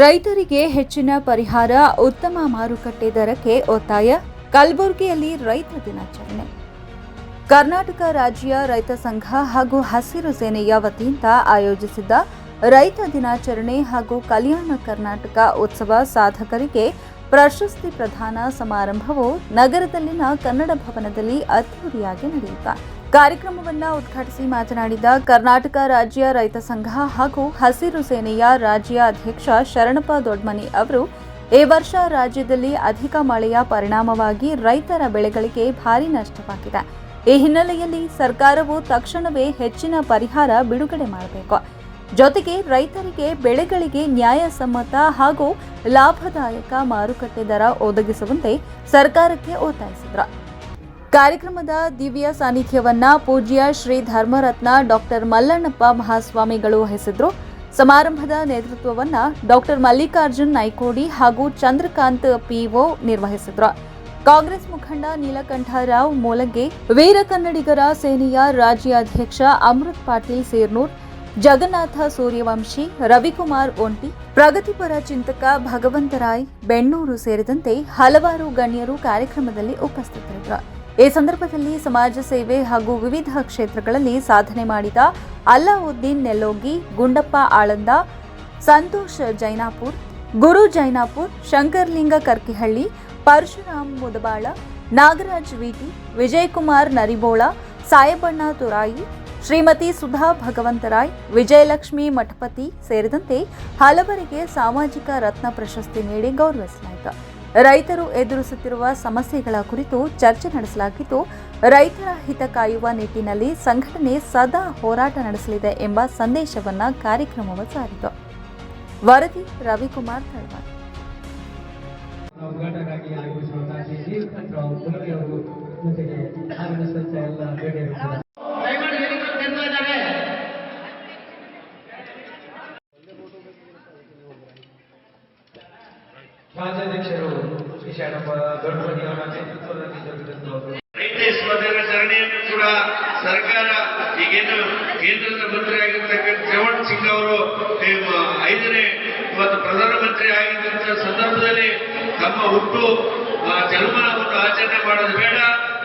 ರೈತರಿಗೆ ಹೆಚ್ಚಿನ ಪರಿಹಾರ, ಉತ್ತಮ ಮಾರುಕಟ್ಟೆ ದರಕ್ಕೆ ಒತ್ತಾಯ, ಕಲಬುರಗಿಯಲ್ಲಿ ರೈತ ದಿನಾಚರಣೆ. ಕರ್ನಾಟಕ ರಾಜ್ಯ ರೈತ ಸಂಘ ಹಾಗೂ ಹಸಿರು ಸೇನೆಯ ವತಿಯಿಂದ ಆಯೋಜಿಸಿದ್ದ ರೈತ ದಿನಾಚರಣೆ ಹಾಗೂ ಕಲ್ಯಾಣ ಕರ್ನಾಟಕ ಉತ್ಸವ ಸಾಧಕರಿಗೆ ಪ್ರಶಸ್ತಿ ಪ್ರದಾನ ಸಮಾರಂಭವು ನಗರದಲ್ಲಿನ ಕನ್ನಡ ಭವನದಲ್ಲಿ ಅದ್ದೂರಿಯಾಗಿ ನಡೆಯಿತು ಕಾರ್ಯಕ್ರಮವನ್ನು ಉದ್ಘಾಟಿಸಿ ಮಾತನಾಡಿದ ಕರ್ನಾಟಕ ರಾಜ್ಯ ರೈತ ಸಂಘ ಹಾಗೂ ಹಸಿರು ಸೇನೆಯ ರಾಜ್ಯ ಅಧ್ಯಕ್ಷ ಶರಣಪ್ಪ ದೊಡ್ಮನಿ ಅವರು, ಈ ವರ್ಷ ರಾಜ್ಯದಲ್ಲಿ ಅಧಿಕ ಮಳೆಯ ಪರಿಣಾಮವಾಗಿ ರೈತರ ಬೆಳೆಗಳಿಗೆ ಭಾರಿ ನಷ್ಟವಾಗಿದೆ. ಈ ಹಿನ್ನೆಲೆಯಲ್ಲಿ ಸರ್ಕಾರವು ತಕ್ಷಣವೇ ಹೆಚ್ಚಿನ ಪರಿಹಾರ ಬಿಡುಗಡೆ ಮಾಡಬೇಕು. ಜೊತೆಗೆ ರೈತರಿಗೆ ಬೆಳೆಗಳಿಗೆ ನ್ಯಾಯಸಮ್ಮತ ಹಾಗೂ ಲಾಭದಾಯಕ ಮಾರುಕಟ್ಟೆ ದರ ಒದಗಿಸುವಂತೆ ಸರ್ಕಾರಕ್ಕೆ ಒತ್ತಾಯಿಸಿದರು. ಕಾರ್ಯಕ್ರಮದ ದಿವ್ಯ ಸಾನ್ನಿಧ್ಯವನ್ನ ಪೂಜ್ಯ ಶ್ರೀ ಧರ್ಮರತ್ನ ಡಾಕ್ಟರ್ ಮಲ್ಲಣ್ಣಪ್ಪ ಮಹಾಸ್ವಾಮಿಗಳು ವಹಿಸಿದ್ರು ಸಮಾರಂಭದ ನೇತೃತ್ವವನ್ನ ಡಾಕ್ಟರ್ ಮಲ್ಲಿಕಾರ್ಜುನ್ ನೈಕೋಡಿ ಹಾಗೂ ಚಂದ್ರಕಾಂತ್ ಪಿಒ ನಿರ್ವಹಿಸಿದ್ರು. ಕಾಂಗ್ರೆಸ್ ಮುಖಂಡ ನೀಲಕಂಠರಾವ್ ಮೂಲಗೆ ವೀರ ಕನ್ನಡಿಗರ ಸೇನೆಯ ರಾಜ್ಯಾಧ್ಯಕ್ಷ ಅಮೃತ್ ಪಾಟೀಲ್ ಸೇರ್ನೂರ್, ಜಗನ್ನಾಥ ಸೂರ್ಯವಂಶಿ, ರವಿಕುಮಾರ್ ಒಂಟಿ, ಪ್ರಗತಿಪರ ಚಿಂತಕ ಭಗವಂತರಾಯ್ ಬೆಣ್ಣೂರು ಸೇರಿದಂತೆ ಹಲವಾರು ಗಣ್ಯರು ಕಾರ್ಯಕ್ರಮದಲ್ಲಿ ಉಪಸ್ಥಿತರಿದ್ದರು. ಈ ಸಂದರ್ಭದಲ್ಲಿ ಸಮಾಜ ಸೇವೆ ಹಾಗೂ ವಿವಿಧ ಕ್ಷೇತ್ರಗಳಲ್ಲಿ ಸಾಧನೆ ಮಾಡಿದ ಅಲ್ಲಾವುದ್ದೀನ್ ನೆಲ್ಲೋಗಿ ಗುಂಡಪ್ಪ ಆಳಂದ, ಸಂತೋಷ್ ಜೈನಾಪುರ್, ಗುರು ಜೈನಾಪುರ್, ಶಂಕರ್ಲಿಂಗ ಕರ್ಕಿಹಳ್ಳಿ, ಪರಶುರಾಮ್ ಮುದಬಾಳ, ನಾಗರಾಜ್ ವಿಟಿ, ವಿಜಯಕುಮಾರ್ ನರಿಬೋಳ, ಸಾಯಬಣ್ಣ ತುರಾಯಿ, ಶ್ರೀಮತಿ ಸುಧಾ ಭಗವಂತರಾಯ್, ವಿಜಯಲಕ್ಷ್ಮಿ ಮಠಪತಿ ಸೇರಿದಂತೆ ಹಲವರಿಗೆ ಸಾಮಾಜಿಕ ರತ್ನ ಪ್ರಶಸ್ತಿ ನೀಡಿ ಗೌರವಿಸಲಾಯಿತು. ರೈತರು ಎದುರಿಸುತ್ತಿರುವ ಸಮಸ್ಯೆಗಳ ಕುರಿತು ಚರ್ಚೆ ನಡೆಸಲಾಗಿದ್ದು, ರೈತರ ಹಿತ ಕಾಯುವ ನಿಟ್ಟಿನಲ್ಲಿ ಸಂಘಟನೆ ಸದಾ ಹೋರಾಟ ನಡೆಸಲಿದೆ ಎಂಬ ಸಂದೇಶವನ್ನು ಕಾರ್ಯಕ್ರಮವು ಸಾರಿತು. ವರದಿ ರವಿಕುಮಾರ್ ತಳವಾರ್. ರಾಜ್ಯಾಧ್ಯಕ್ಷರು ಶರಣಪ್ಪ ಅವರ ನೇತೃತ್ವದಲ್ಲಿ ಜರುಗಿದಂತಹ ರೈತ ದಿನಾಚರಣೆಯನ್ನು ಕೂಡ ಸರ್ಕಾರ ಈಗೇನು ಕೇಂದ್ರದ ಮಂತ್ರಿ ಆಗಿರ್ತಕ್ಕಂಥ ರೇವಣ್ ಸಿಂಗ್ ಅವರು ಐದನೇ ಇವತ್ತು ಪ್ರಧಾನಮಂತ್ರಿ ಆಗಿದ್ದಂಥ ಸಂದರ್ಭದಲ್ಲಿ ತಮ್ಮ ಹುಟ್ಟು ಆ, ಜನ್ಮವನ್ನು ಆಚರಣೆ ಮಾಡೋದು ಬೇಡ.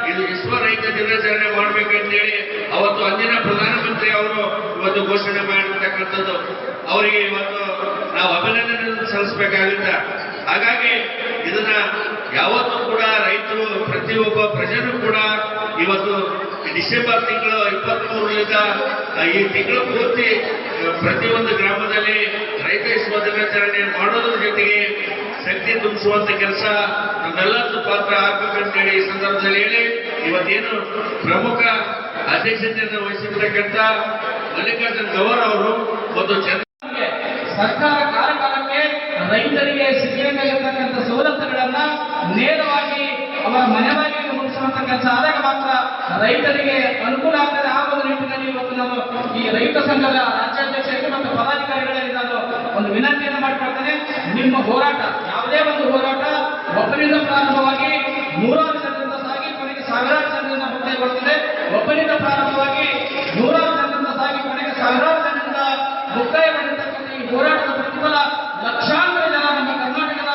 ಇದು ವಿಶ್ವ ರೈತ ದಿನಾಚರಣೆ ಮಾಡ್ಬೇಕಂತೇಳಿ ಅವತ್ತು ಅಂದಿನ ಪ್ರಧಾನಮಂತ್ರಿ ಅವರು ಇವತ್ತು ಘೋಷಣೆ ಮಾಡಿರ್ತಕ್ಕಂಥದ್ದು. ಅವರಿಗೆ ಇವತ್ತು ನಾವು ಅಭಿನಂದನೆ ಸಲ್ಲಿಸಬೇಕಾಗುತ್ತೆ ಹಾಗಾಗಿ ಇದನ್ನ ಯಾವತ್ತೂ ಕೂಡ ರೈತರು, ಪ್ರತಿಯೊಬ್ಬ ಪ್ರಜೆನೂ ಕೂಡ ಇವತ್ತು ಡಿಸೆಂಬರ್ ತಿಂಗಳು ಇಪ್ಪತ್ಮೂರರಿಂದ ಈ ತಿಂಗಳು ಪೂರ್ತಿ ಪ್ರತಿಯೊಂದು ಗ್ರಾಮದಲ್ಲಿ ರೈತ ವಿಶ್ವ ದಿನಾಚರಣೆ ಮಾಡೋದ್ರ ಜೊತೆಗೆ ಶಕ್ತಿ ತುಂಬಿಸುವಂತ ಕೆಲಸ ನಮ್ಮೆಲ್ಲರದ್ದು ಪಾತ್ರ ಆಗ್ಬೇಕಂತೇಳಿ ಈ ಸಂದರ್ಭದಲ್ಲಿ ಹೇಳಿ, ಇವತ್ತೇನು ಪ್ರಮುಖ ಅಧ್ಯಕ್ಷತೆಯನ್ನು ವಹಿಸಿರ್ತಕ್ಕಂಥ ಮಲ್ಲಿಕಾರ್ಜುನ್ ಗೌರ್ ಅವರು ಒಂದು ಸರ್ಕಾರ ರೈತರಿಗೆ ಸಿಗಬೇಕಾಗಿರ್ತಕ್ಕಂಥ ಸವಲತ್ತುಗಳನ್ನ ನೇರವಾಗಿ ಅವರ ಮನೆ ಬಾಗಿಲಿಗೆ ಮುಟ್ಟಿಸುವಂತ ಕೆಲಸ ಆದಾಗ ಮಾತ್ರ ರೈತರಿಗೆ ಅನುಕೂಲ ಆಗ್ತದೆ. ಆ ಒಂದು ನಿಟ್ಟಿನಲ್ಲಿ ಇವತ್ತು ನಾನು ಈ ರೈತ ಸಂಘದ ರಾಜ್ಯಾಧ್ಯಕ್ಷರಿಗೆ ಮತ್ತು ಪದಾಧಿಕಾರಿಗಳಲ್ಲಿ ನಾನು ಒಂದು ವಿನಂತಿಯನ್ನು ಮಾಡಿಕೊಳ್ತೇನೆ. ನಿಮ್ಮ ಹೋರಾಟ, ಯಾವುದೇ ಒಂದು ಹೋರಾಟ ಒಬ್ಬರಿಂದ ಪ್ರಾರಂಭವಾಗಿ ನೂರಾರು ಜನರಿಂದ ಸಾಗಿ ಕೊನೆಗೆ ಸಾವಿರಾರು ಜನರಿಂದ ಮುಕ್ತಾಯಗೊಳ್ತದೆ ಒಬ್ಬರಿಂದ ಪ್ರಾರಂಭವಾಗಿ ನೂರಾರು ಜನರಿಂದ ಸಾಗಿ ಕೊನೆಗೆ ಸಾವಿರಾರು ಜನರಿಂದ ಮುಕ್ತಾಯಗೊಂಡಿರ್ತಕ್ಕಂಥ ಈ ಹೋರಾಟದ ಪ್ರತಿಫಲ ಲಕ್ಷಾಂತರ ಜನ ನಮ್ಮ ಕರ್ನಾಟಕದ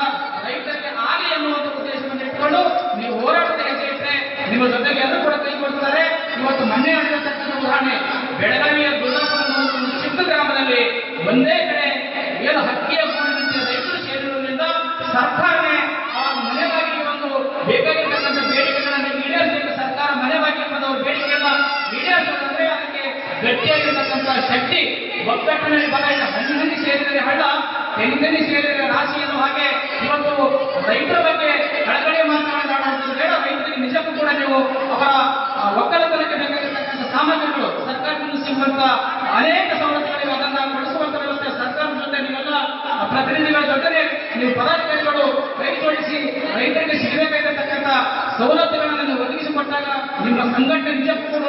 ರೈತರಿಗೆ ಆಗಲಿ ಎನ್ನುವಂತ ಉದ್ದೇಶವನ್ನು ಇಟ್ಕೊಂಡು ನೀವು ಹೋರಾಟದ ಹೆಜ್ಜೆ ಇಟ್ಟರೆ ನಿಮ್ಮ ಜೊತೆಗೆ ಎಲ್ಲರೂ ಕೂಡ ಕೈ ಕೊಡ್ತಾರೆ ಇವತ್ತು ಮೊನ್ನೆ ಆಗಿರತಕ್ಕಂಥ ಉದಾಹರಣೆ ಬೆಳಗಾವಿಯ ಒಂದು ಚಿಕ್ಕ ಗ್ರಾಮದಲ್ಲಿ ಒಂದೇ ಕಡೆ ಏನು ಹಕ್ಕಿಯ ರೈತರು ಸೇರಿರುವುದರಿಂದ ಸರ್ಕಾರನೇ ಆ ಮನೆಗಾಗಿ ಒಂದು ಬೇಕಾಗಿರ್ತಕ್ಕಂಥ ಬೇಡಿಕೆಗಳನ್ನು ಈಡೇರಿಸಬೇಕು. ಸರ್ಕಾರ ಮನೆ ಬಾಗಿಲಿಗೆ ಬಂದು ಅವ್ರ ಬೇಡಿಕೆಯನ್ನ ಈಡೇರಿಸೋದಂದ್ರೆ ಅದಕ್ಕೆ ಗಟ್ಟಿಯಾಗಿರ್ತಕ್ಕಂಥ ಶಕ್ತಿ ಒಗ್ಗಟ್ಟಿನಲ್ಲಿ ಬಲ ಇಲ್ಲ. ಹಣ್ಣು ಸೇರಿದರೆ ಹಳ್ಳ, ತೆಂಗಿನಲ್ಲಿ ಸೇರಿದರೆ ರಾಶಿ ಎನ್ನುವ ಹಾಗೆ ಇವತ್ತು ರೈತರ ಬಗ್ಗೆ ಕಳಕಳಿ ಅಂತ ಬೇಡ ರೈತರಿಗೆ ನಿಜಕ್ಕೂ ಕೂಡ ನೀವು ಅವರ ಒಕ್ಕಲತನಕ್ಕೆ ಬೇಕಾಗಿರ್ತಕ್ಕಂಥ ಸಾಮಗ್ರಿಗಳು ಸರ್ಕಾರದಿಂದ ಸಿಗುವಂತ ಅನೇಕ ಸವಲತ್ತುಗಳಿವೆ ಅದನ್ನ ಕೊಡಿಸುವಂತ ವ್ಯವಸ್ಥೆ ಸರ್ಕಾರದ ಜೊತೆ ನೀವೆಲ್ಲ ಪ್ರತಿನಿಧಿಗಳ ಜೊತೆ ನೀವು ಪದಾಧಿಕಾರಿಗಳು ಕೈ ಜೋಡಿಸಿ ರೈತರಿಗೆ ಸಿಗಬೇಕಾಗಿರ್ತಕ್ಕಂಥ ಸವಲತ್ತುಗಳನ್ನು ನೀವು ಒದಗಿಸಿಕೊಟ್ಟಾಗ ನಿಮ್ಮ ಸಂಘಟನೆ ನಿಜಕ್ಕೂ ಕೂಡ